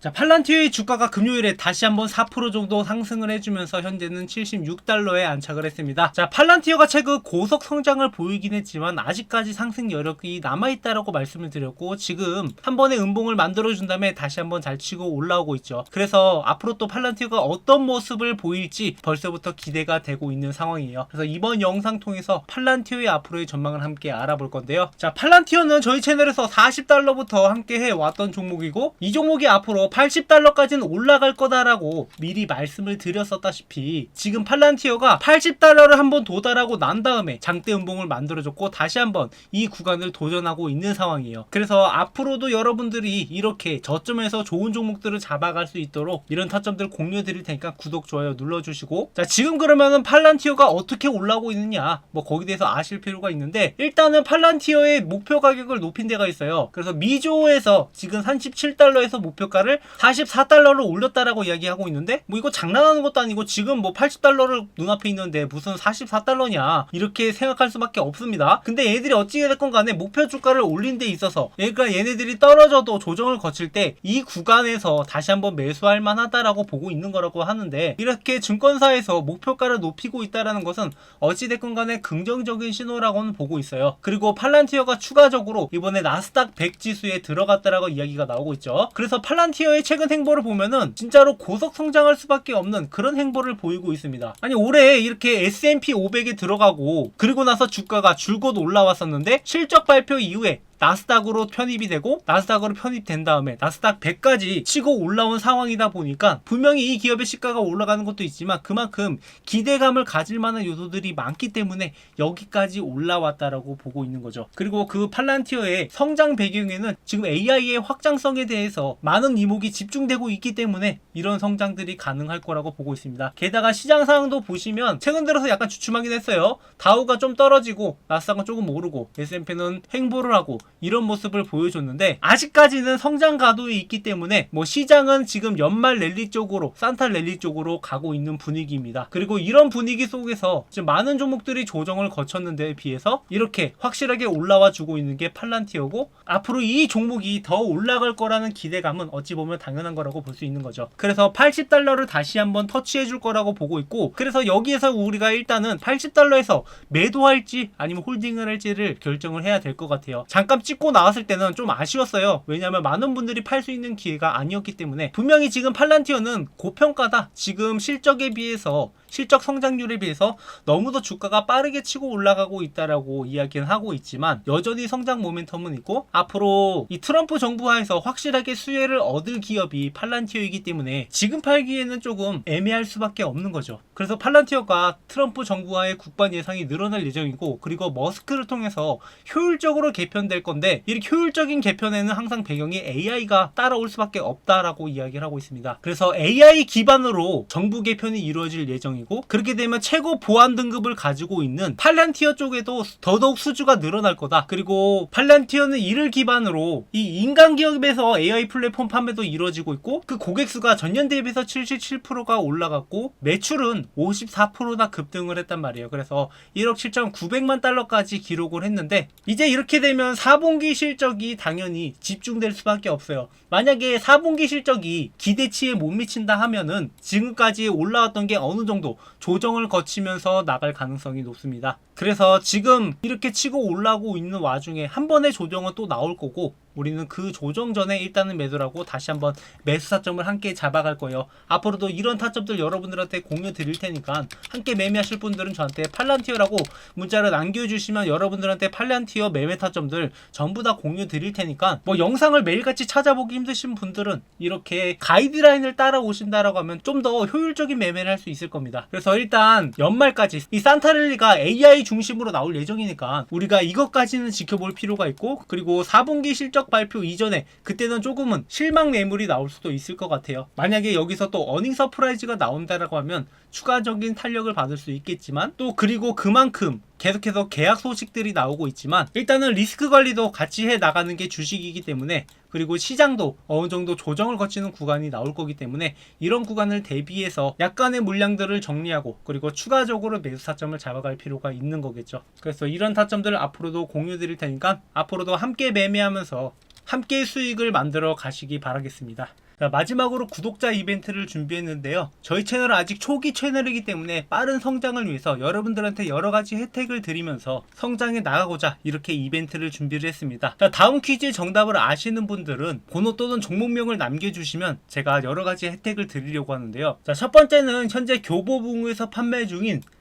자, 팔란티오의 주가가 금요일에 다시 한번 4% 정도 상승을 해주면서 현재는 76달러에 안착을 했습니다. 자, 팔란티오가 최근 고속 성장을 보이긴 했지만 아직까지 상승 여력이 남아있다라고 말씀을 드렸고 지금 한 번의 음봉을 만들어준 다음에 다시 한번 잘 치고 올라오고 있죠. 그래서 앞으로 또 팔란티오가 어떤 모습을 보일지 벌써부터 기대가 되고 있는 상황이에요. 그래서 이번 영상 통해서 팔란티오의 앞으로의 전망을 함께 알아볼 건데요. 자, 팔란티오는 저희 채널에서 40달러부터 함께 해왔던 종목이고 이 종목이 앞으로 80달러까지는 올라갈 거다라고 미리 말씀을 드렸었다시피 지금 팔란티어가 80달러를 한번 도달하고 난 다음에 장대 음봉을 만들어줬고 다시 한번 이 구간을 도전하고 있는 상황이에요. 그래서 앞으로도 여러분들이 이렇게 저점에서 좋은 종목들을 잡아갈 수 있도록 이런 타점들 공유 드릴 테니까 구독, 좋아요 눌러주시고 자 지금 그러면은 팔란티어가 어떻게 올라오고 있느냐 뭐 거기에 대해서 아실 필요가 있는데 일단은 팔란티어의 목표 가격을 높인 데가 있어요. 그래서 미조에서 지금 37달러에서 목표가를 44달러로 올렸다라고 이야기하고 있는데 뭐 이거 장난하는 것도 아니고 지금 뭐 80달러를 눈앞에 있는데 무슨 44달러냐 이렇게 생각할 수밖에 없습니다. 근데 얘들이 어찌 됐건 간에 목표 주가를 올린 데 있어서 그러니까 얘네들이 떨어져도 조정을 거칠 때 이 구간에서 다시 한번 매수할 만하다라고 보고 있는 거라고 하는데 이렇게 증권사에서 목표가를 높이고 있다라는 것은 어찌 됐건 간에 긍정적인 신호라고는 보고 있어요. 그리고 팔란티어가 추가적으로 이번에 나스닥 100 지수에 들어갔다라고 이야기가 나오고 있죠. 그래서 팔란티어 의 최근 행보를 보면은 진짜로 고속 성장할 수밖에 없는 그런 행보를 보이고 있습니다. 아니 올해 이렇게 S&P 500에 들어가고 그리고 나서 주가가 줄곧 올라왔었는데 실적 발표 이후에 나스닥으로 편입이 되고 나스닥으로 편입된 다음에 나스닥 100까지 치고 올라온 상황이다 보니까 분명히 이 기업의 시가가 올라가는 것도 있지만 그만큼 기대감을 가질 만한 요소들이 많기 때문에 여기까지 올라왔다라고 보고 있는 거죠. 그리고 그 팔란티어의 성장 배경에는 지금 AI의 확장성에 대해서 많은 이목이 집중되고 있기 때문에 이런 성장들이 가능할 거라고 보고 있습니다. 게다가 시장 상황도 보시면 최근 들어서 약간 주춤하긴 했어요. 다우가 좀 떨어지고 나스닥은 조금 오르고 S&P는 횡보를 하고 이런 모습을 보여줬는데 아직까지는 성장 가도에 있기 때문에 뭐 시장은 지금 연말 랠리 쪽으로 산타 랠리 쪽으로 가고 있는 분위기입니다. 그리고 이런 분위기 속에서 지금 많은 종목들이 조정을 거쳤는데 비해서 이렇게 확실하게 올라와 주고 있는 게 팔란티어고 앞으로 이 종목이 더 올라갈 거라는 기대감은 어찌 보면 당연한 거라고 볼 수 있는 거죠. 그래서 80달러를 다시 한번 터치해 줄 거라고 보고 있고 그래서 여기에서 우리가 일단은 80달러에서 매도할지 아니면 홀딩을 할지를 결정을 해야 될 것 같아요. 잠깐 찍고 나왔을 때는 좀 아쉬웠어요. 왜냐하면 많은 분들이 팔 수 있는 기회가 아니었기 때문에 분명히 지금 팔란티어는 고평가다. 지금 실적에 비해서 실적 성장률에 비해서 너무도 주가가 빠르게 치고 올라가고 있다라고 이야기는 하고 있지만 여전히 성장 모멘텀은 있고 앞으로 이 트럼프 정부 하에서 확실하게 수혜를 얻을 기업이 팔란티어이기 때문에 지금 팔기에는 조금 애매할 수밖에 없는 거죠. 그래서 팔란티어가 트럼프 정부와의 국반 예상이 늘어날 예정이고 그리고 머스크를 통해서 효율적으로 개편될 건데 이렇게 효율적인 개편에는 항상 배경이 AI가 따라올 수밖에 없다라고 이야기를 하고 있습니다. 그래서 AI 기반으로 정부 개편이 이루어질 예정이고 그렇게 되면 최고 보안 등급을 가지고 있는 팔란티어 쪽에도 더더욱 수주가 늘어날 거다. 그리고 팔란티어는 이를 기반으로 이 인간 기업에서 AI 플랫폼 판매도 이루어지고 있고 그 고객 수가 전년 대비해서 77%가 올라갔고 매출은 54%나 급등을 했단 말이에요. 그래서 1억 7,900만 달러까지 기록을 했는데 이제 이렇게 되면 4분기 실적이 당연히 집중될 수밖에 없어요. 만약에 4분기 실적이 기대치에 못 미친다 하면은 지금까지 올라왔던 게 어느 정도 조정을 거치면서 나갈 가능성이 높습니다. 그래서 지금 이렇게 치고 올라오고 있는 와중에 한 번의 조정은 또 나올 거고 우리는 그 조정 전에 일단은 매도라고 다시 한번 매수 타점을 함께 잡아갈 거예요. 앞으로도 이런 타점들 여러분들한테 공유 드릴 테니까 함께 매매하실 분들은 저한테 팔란티어라고 문자를 남겨주시면 여러분들한테 팔란티어 매매 타점들 전부 다 공유 드릴 테니까 뭐 영상을 매일같이 찾아보기 힘드신 분들은 이렇게 가이드라인을 따라오신다라고 하면 좀 더 효율적인 매매를 할 수 있을 겁니다. 그래서 일단 연말까지 이 산타랠리가 AI 중심으로 나올 예정이니까 우리가 이것까지는 지켜볼 필요가 있고 그리고 4분기 실적 발표 이전에 그때는 조금은 실망 매물이 나올 수도 있을 것 같아요. 만약에 여기서 또 어닝 서프라이즈가 나온다라고 하면 추가적인 탄력을 받을 수 있겠지만 또 그리고 그만큼 계속해서 계약 소식들이 나오고 있지만 일단은 리스크 관리도 같이 해 나가는 게 주식이기 때문에 그리고 시장도 어느 정도 조정을 거치는 구간이 나올 거기 때문에 이런 구간을 대비해서 약간의 물량들을 정리하고 그리고 추가적으로 매수 타점을 잡아갈 필요가 있는 거겠죠. 그래서 이런 타점들을 앞으로도 공유 드릴 테니까 앞으로도 함께 매매하면서 함께 수익을 만들어 가시기 바라겠습니다. 자, 마지막으로 구독자 이벤트를 준비했는데요. 저희 채널은 아직 초기 채널이기 때문에 빠른 성장을 위해서 여러분들한테 여러 가지 혜택을 드리면서 성장해 나가고자 이렇게 이벤트를 준비를 했습니다. 자, 다음 퀴즈의 정답을 아시는 분들은 번호 또는 종목명을 남겨주시면 제가 여러 가지 혜택을 드리려고 하는데요. 자, 첫 번째는 현재 교보문고에서 판매 중인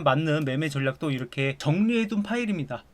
맞는 매매 전략도 이렇게 정리해둔 파일입니다.